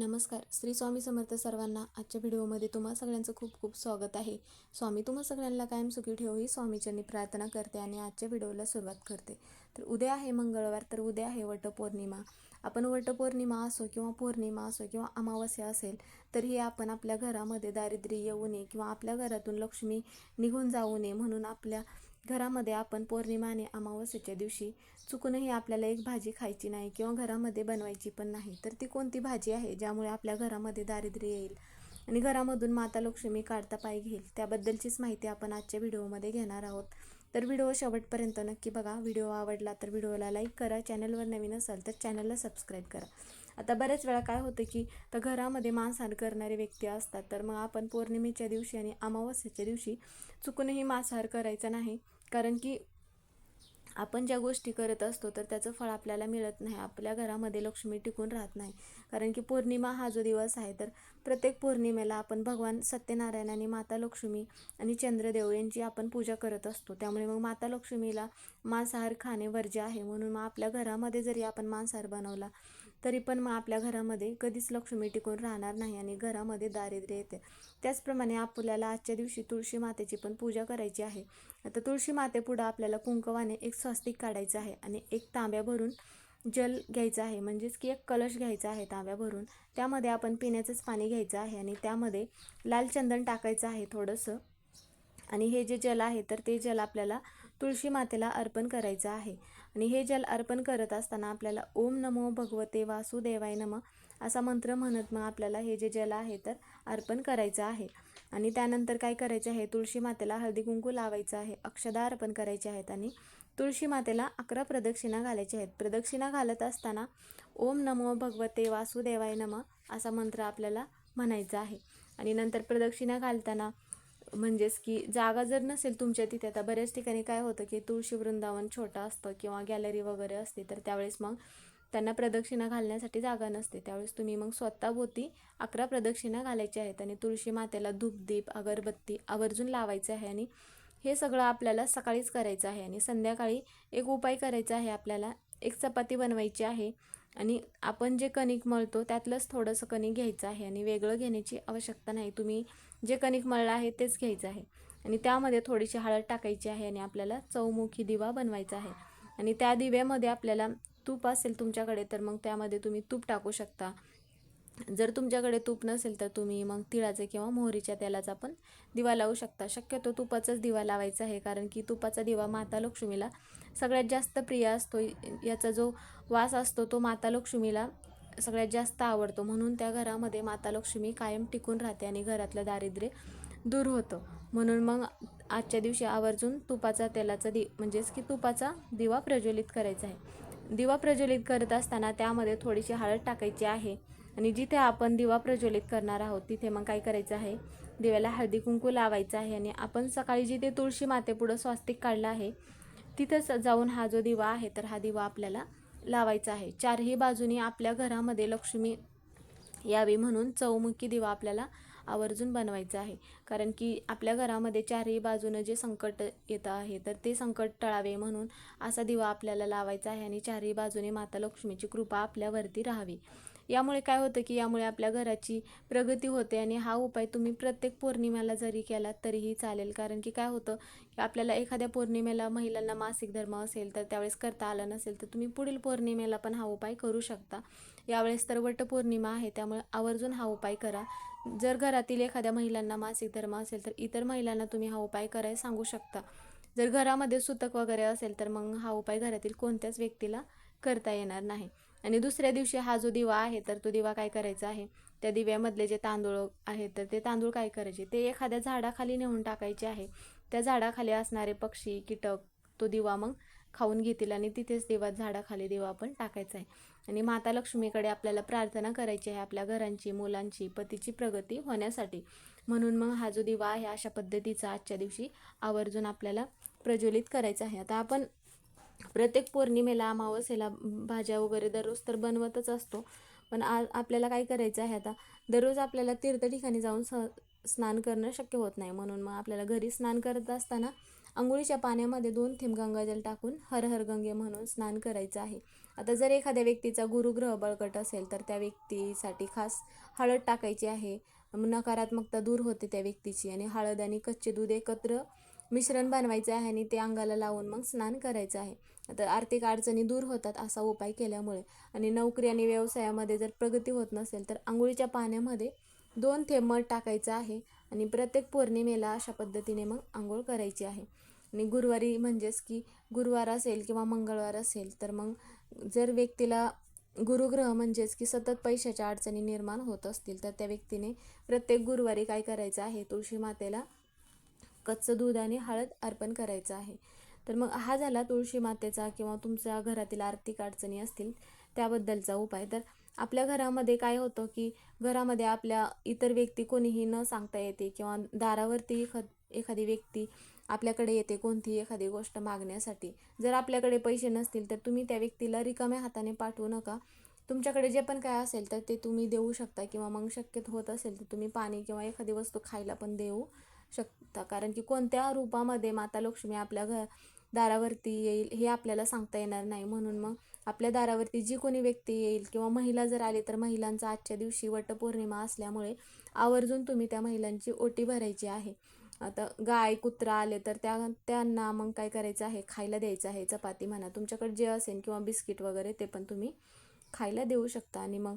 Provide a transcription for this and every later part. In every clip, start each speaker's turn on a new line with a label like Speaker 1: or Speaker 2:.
Speaker 1: नमस्कार. श्री स्वामी समर्थ सर्वांना आजच्या व्हिडिओमध्ये तुम्हा सगळ्यांचं खूप खूप स्वागत आहे. स्वामी तुम्हा सगळ्यांना कायम सुखी ठेवू ही स्वामीच्यांनी प्रार्थना करते आणि आजच्या व्हिडिओला सुरुवात करते. तर उद्या आहे मंगळवार तर उद्या आहे वटपौर्णिमा. आपण वटपौर्णिमा असो किंवा पौर्णिमा असो किंवा अमावस्या असेल तरीही आपण आपल्या घरामध्ये दारिद्र्य येऊ नये किंवा आपल्या घरातून लक्ष्मी निघून जाऊ नये म्हणून आपल्या घरामध्ये आपण पौर्णिमा आणि अमावस्येच्या दिवशी चुकूनही आपल्याला एक भाजी खायची नाही किंवा घरामध्ये बनवायची पण नाही तर ती कोणती भाजी आहे ज्यामुळे आपल्या घरामध्ये दारिद्र्य येईल? आणि घरामधून माता लक्ष्मी काढता पाय घेईल त्याबद्दलचीच माहिती आपण आजच्या व्हिडिओमध्ये घेणार आहोत. तर व्हिडिओ शेवटपर्यंत नक्की बघा. व्हिडिओ आवडला तर व्हिडिओला लाईक करा. चॅनलवर नवीन असाल तर चॅनलला सबस्क्राईब करा. आता बऱ्याच वेळा काय होतं की तर घरामध्ये मांसाहार करणारे व्यक्ती असतात तर मग आपण पौर्णिमेच्या दिवशी आणि अमावस्याच्या दिवशी चुकूनही मांसाहार करायचा नाही. कारण की आपण ज्या गोष्टी करत असतो तर त्याचं फळ आपल्याला मिळत नाही. आपल्या घरामध्ये लक्ष्मी टिकून राहत नाही. कारण की पौर्णिमा हा जो दिवस आहे तर प्रत्येक पौर्णिमेला आपण भगवान सत्यनारायण आणि माता लक्ष्मी आणि चंद्रदेव यांची आपण पूजा करत असतो. त्यामुळे मग माता लक्ष्मीला मांसाहार खाणे वर्ज्य आहे. म्हणून मग आपल्या घरामध्ये जरी आपण मांसाहार बनवला तरी पण मग आपल्या घरामध्ये कधीच लक्ष्मी टिकून राहणार नाही आणि घरामध्ये दारिद्र्य येते. त्याचप्रमाणे आपल्याला आजच्या दिवशी तुळशी मातेची पण पूजा करायची आहे. आता तुळशी मातेपुढं आपल्याला कुंकवाने एक स्वस्तिक काढायचं आहे आणि एक तांब्या भरून जल घ्यायचं आहे. म्हणजेच की एक कलश घ्यायचा आहे तांब्या भरून. त्यामध्ये आपण पिण्याचंच पाणी घ्यायचं आहे आणि त्यामध्ये लाल चंदन टाकायचं आहे थोडंसं. आणि हे जे जल आहे तर ते जल आपल्याला तुळशी मातेला अर्पण करायचं आहे. आणि हे जल अर्पण करत असताना आपल्याला ओम नमो भगवते वासुदेवाय नम असा मंत्र म्हणत मग आपल्याला हे जे जल आहे तर अर्पण करायचं आहे. आणि त्यानंतर काय करायचं आहे? तुळशी मातेला हळदी कुंकू लावायचं आहे. अक्षदा अर्पण करायचे आहेत आणि तुळशी मातेला अकरा प्रदक्षिणा घालायच्या आहेत. प्रदक्षिणा घालत असताना ओम नमो भगवते वासुदेवाय नम असा मंत्र आपल्याला म्हणायचा आहे. आणि नंतर प्रदक्षिणा घालताना म्हणजेच की जागा जर नसेल तुमच्या तिथे आता बऱ्याच ठिकाणी काय होतं की तुळशी वृंदावन छोटं असतं किंवा गॅलरी वगैरे असते तर त्यावेळेस मग त्यांना प्रदक्षिणा घालण्यासाठी जागा नसते. त्यावेळेस तुम्ही मग स्वतःभोवती अकरा प्रदक्षिणा घालायच्या आहेत आणि तुळशी मातेला धूपदीप अगरबत्ती आवर्जून लावायचं आहे आणि हे सगळं आपल्याला सकाळीच करायचं आहे आणि संध्याकाळी एक उपाय करायचा आहे आपल्याला एक चपाती बनवायची आहे आणि आपण जे कणिक मळतो त्यातलंच थोडंसं कणिक घ्यायचं आहे आणि वेगळं घेण्याची आवश्यकता नाही. तुम्ही जे कणिक मळलं आहे तेच घ्यायचं आहे. आणि त्यामध्ये थोडीशी हळद टाकायची आहे आणि आपल्याला चौमुखी दिवा बनवायचा आहे. आणि त्या दिव्यामध्ये आपल्याला तूप असेल तुमच्याकडे तर मग त्यामध्ये तुम्ही तूप टाकू शकता. जर तुमच्याकडे तूप नसेल तर तुम्ही मग तिळाचे किंवा मोहरीच्या तेलाचा पण दिवा लावू शकता. शक्यतो तुपाचाच दिवा लावायचा आहे कारण की तुपाचा दिवा माता लक्ष्मीला सगळ्यात जास्त प्रिय असतो. याचा जो वास असतो तो माता लक्ष्मीला सगळ्यात जास्त आवडतो. म्हणून त्या घरामध्ये माता लक्ष्मी कायम टिकून राहते आणि घरातलं दारिद्र्य दूर होतं. म्हणून मग आजच्या दिवशी आवर्जून तुपाचा तेलाचा दि म्हणजेच की तुपाचा दिवा प्रज्वलित करायचा आहे. दिवा प्रज्वलित करत असताना त्यामध्ये थोडीशी हळद टाकायची आहे आणि जिथे आपण दिवा प्रज्वलित करणार आहोत तिथे मग काय करायचं आहे? दिव्याला हळदी कुंकू लावायचं आहे आणि आपण सकाळी जिथे तुळशी मातेपुढं स्वास्तिक काढलं आहे तिथंच जाऊन हा जो दिवा आहे तर हा दिवा आपल्याला लावायचा आहे. चारही बाजूनी आपल्या घरामध्ये लक्ष्मी यावी म्हणून चौमुखी दिवा आपल्याला आवर्जून बनवायचं आहे. कारण की आपल्या घरामध्ये चारही बाजूनं जे संकट येतं आहे तर ते संकट टळावे म्हणून असा दिवा आपल्याला लावायचा आहे आणि चारही बाजूने माता लक्ष्मीची कृपा आपल्यावरती राहावी. यामुळे काय होतं की यामुळे आपल्या घराची प्रगती होते आणि हा उपाय तुम्ही प्रत्येक पौर्णिमेला जरी केला तरीही चालेल. कारण की काय होतं आपल्याला एखाद्या पौर्णिमेला महिलांना मासिक धर्म असेल तर त्यावेळेस करता आला नसेल तर तुम्ही पुढील पौर्णिमेला पण हा उपाय करू शकता. यावेळेस तर वटपौर्णिमा आहे त्यामुळे आवर्जून हा उपाय करा. जर घरातील एखाद्या महिलांना मासिक धर्म असेल तर इतर महिलांना तुम्ही हा उपाय करायला सांगू शकता. जर घरामध्ये सुतक वगैरे असेल तर मग हा उपाय घरातील कोणत्याच व्यक्तीला करता येणार नाही. आणि दुसऱ्या दिवशी हा जो दिवा आहे तर तो दिवा काय करायचा आहे? त्या दिव्यामधले जे तांदूळ आहेत तर ते तांदूळ काय करायचे? ते एखाद्या झाडाखाली नेऊन टाकायचे आहे. त्या झाडाखाली असणारे पक्षी कीटक तो दिवा मग खाऊन घेतील आणि तिथेच दिवा झाडाखाली दिवा पण टाकायचा आहे. आणि माता लक्ष्मीकडे आपल्याला प्रार्थना करायची आहे आपल्या घरांची मुलांची पतीची प्रगती होण्यासाठी. म्हणून मग हा जो दिवा आहे अशा पद्धतीचा आजच्या दिवशी आवर्जून आपल्याला प्रज्वलित करायचा आहे. आता आपण प्रत्येक पौर्णिमेला अमावस्येला भाज्या वगैरे दररोज तर बनवतच असतो. पण आ आपल्याला काय करायचं आहे आता? दररोज आपल्याला तीर्थ ठिकाणी जाऊन स स्नान करणं शक्य होत नाही. म्हणून मग आपल्याला घरी स्नान करत असताना आंघोळीच्या पाण्यामध्ये दोन थेंब गंगाजल टाकून हर हर गंगे म्हणून स्नान करायचं आहे. आता जर एखाद्या व्यक्तीचा गुरुग्रह बळकट असेल तर त्या व्यक्तीसाठी खास हळद टाकायची आहे. नकारात्मकता दूर होते त्या व्यक्तीची आणि हळद आणि कच्चे दूध एकत्र मिश्रण बनवायचं आहे आणि ते अंगाला लावून मग स्नान करायचं आहे. आता आर्थिक अडचणी दूर होतात असा उपाय केल्यामुळे आणि नोकरी आणि व्यवसायामध्ये जर प्रगती होत नसेल तर आंघोळीच्या पाण्यामध्ये दोन थेंब मध टाकायचं आहे आणि प्रत्येक पौर्णिमेला अशा पद्धतीने मग आंघोळ करायची आहे. आणि गुरुवारी म्हणजेच की गुरुवार असेल किंवा मंगळवार असेल तर मग जर व्यक्तीला गुरुग्रह म्हणजेच की सतत पैशाच्या अडचणी निर्माण होत असतील तर त्या व्यक्तीने प्रत्येक गुरुवारी काय करायचं आहे? तुळशी मातेला कच्चं दूध आणि हळद अर्पण करायचं आहे. तर मग हा झाला तुळशी मातेचा किंवा तुमच्या घरातील आर्थिक अडचणी असतील त्याबद्दलचा उपाय. तर आपल्या घरामध्ये काय होतं की घरामध्ये आपल्या इतर व्यक्ती कोणीही न सांगता येते किंवा दारावरती एखाद एखादी व्यक्ती आपल्याकडे येते कोणतीही एखादी गोष्ट मागण्यासाठी. जर आपल्याकडे पैसे नसतील तर तुम्ही त्या व्यक्तीला रिकाम्या हाताने पाठवू नका. तुमच्याकडे जे पण काय असेल तर ते तुम्ही देऊ शकता किंवा मग शक्यत होत असेल तर तुम्ही पाणी किंवा एखादी वस्तू खायला पण देऊ शकता. कारण की कोणत्या रूपामध्ये माता लक्ष्मी आपल्या घर दारावरती येईल हे आपल्याला सांगता येणार नाही. म्हणून मग आपल्या दारावरती जी कोणी व्यक्ती येईल किंवा महिला जर आली तर महिलांचा आजच्या दिवशी वटपौर्णिमा असल्यामुळे आवर्जून तुम्ही त्या महिलांची ओटी भरायची आहे. आता गाय कुत्रा आले तर त्या त्यांना मग काय करायचं आहे? खायला द्यायचं आहे. चपाती म्हणा. तुमच्याकडे जे असेल किंवा बिस्किट वगैरे ते पण तुम्ही खायला देऊ शकता. आणि मग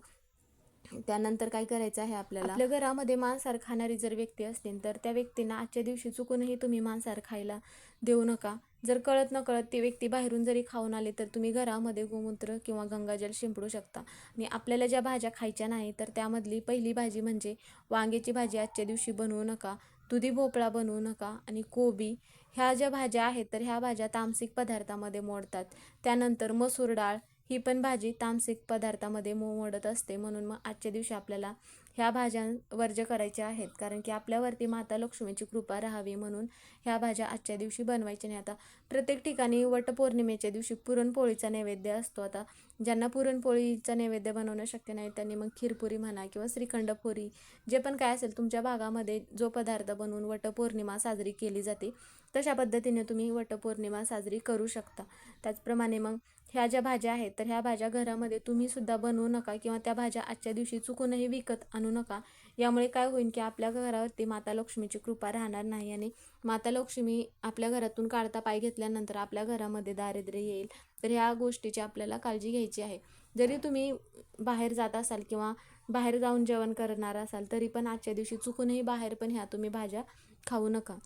Speaker 1: त्यानंतर काय करायचं आहे आपल्याला? आपल्या घरामध्ये मांसाहार खाणारी जर व्यक्ती असतील तर त्या व्यक्तींना आजच्या दिवशी चुकूनही तुम्ही मांसाहार खायला देऊ नका. जर कळत न कळत ती व्यक्ती बाहेरून जरी खाऊन आली तर तुम्ही घरामध्ये गोमूत्र किंवा गंगाजल शिंपडू शकता. आणि आपल्याला ज्या भाज्या खायच्या नाही तर त्यामधली पहिली भाजी म्हणजे वांग्याची भाजी आजच्या दिवशी बनवू नका दुधी भोपळा बनवू नका आणि कोबी. ह्या ज्या भाज्या आहेत तर ह्या भाज्या तामसिक पदार्थामध्ये मोडतात. त्यानंतर मसूर डाळ ही पण भाजी तामसिक पदार्थामध्ये मो मोडत असते. म्हणून मग आजच्या दिवशी आपल्याला ह्या भाज्या वर्ज्य करायच्या आहेत. कारण की आपल्यावरती माता लक्ष्मीची कृपा राहावी म्हणून ह्या भाज्या आजच्या दिवशी बनवायच्या नाही. आता प्रत्येक ठिकाणी वटपौर्णिमेच्या दिवशी पुरणपोळीचा नैवेद्य असतो. आता ज्यांना पुरणपोळीचा नैवेद्य बनवणं शक्य नाही त्यांनी मग खीरपुरी म्हणा किंवा श्रीखंडपुरी जे पण काय असेल तुमच्या भागामध्ये जो पदार्थ बनवून वटपौर्णिमा साजरी केली जाते तशा पद्धतीने तुम्ही वटपौर्णिमा साजरी करू शकता. त्याचप्रमाणे मग ह्या ज्या भाज्या आहेत तर ह्या भाज्या घरामध्ये तुम्हीसुद्धा बनवू नका किंवा त्या भाज्या आजच्या दिवशी चुकूनही विकत आणू नका. यामुळे काय होईल की आपल्या घरावरती माता लक्ष्मीची कृपा राहणार नाही आणि माता लक्ष्मी आपल्या घरातून काढता पाय घेतल्यानंतर आपल्या घरामध्ये दारिद्र्य येईल. तर ह्या गोष्टीची आपल्याला काळजी घ्यायची आहे. जरी तुम्ही बाहेर जात असाल किंवा बाहेर जाऊन जेवण करणार असाल तरी पण आजच्या दिवशी चुकूनही बाहेर पण ह्या तुम्ही भाज्या खाऊ नका.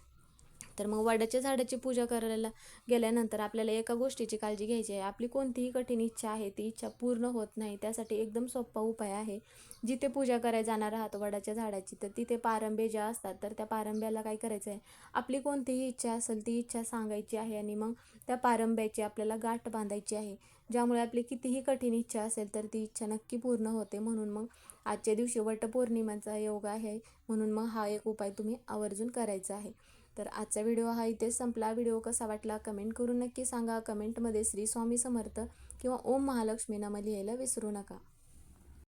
Speaker 1: तर मग वडाच्या झाडाची पूजा करायला गेल्यानंतर आपल्याला एका गोष्टीची काळजी घ्यायची आहे. आपली कोणतीही कठीण इच्छा आहे ती इच्छा पूर्ण होत नाही. त्यासाठी एकदम सोपा उपाय आहे. जिथे पूजा करायला जाणार आहात वडाच्या झाडाची तर तिथे पारंबे ज्या असतात तर त्या पारंब्याला काय करायचं आहे? आपली कोणतीही इच्छा असेल ती इच्छा सांगायची आहे आणि मग त्या पारंब्याची आपल्याला गाठ बांधायची आहे. ज्यामुळे आपली कितीही कठीण इच्छा असेल तर ती इच्छा नक्की पूर्ण होते. म्हणून मग आजच्या दिवशी वटपौर्णिमेचा योग आहे. म्हणून मग हा एक उपाय तुम्ही आवर्जून करायचा आहे. तर आजचा व्हिडिओ हा इथेच संपला. व्हिडिओ कसा वाटला कमेंट करून नक्की सांगा. कमेंटमध्ये श्री स्वामी समर्थ किंवा ओम महालक्ष्मी नाम लिहायला विसरू नका.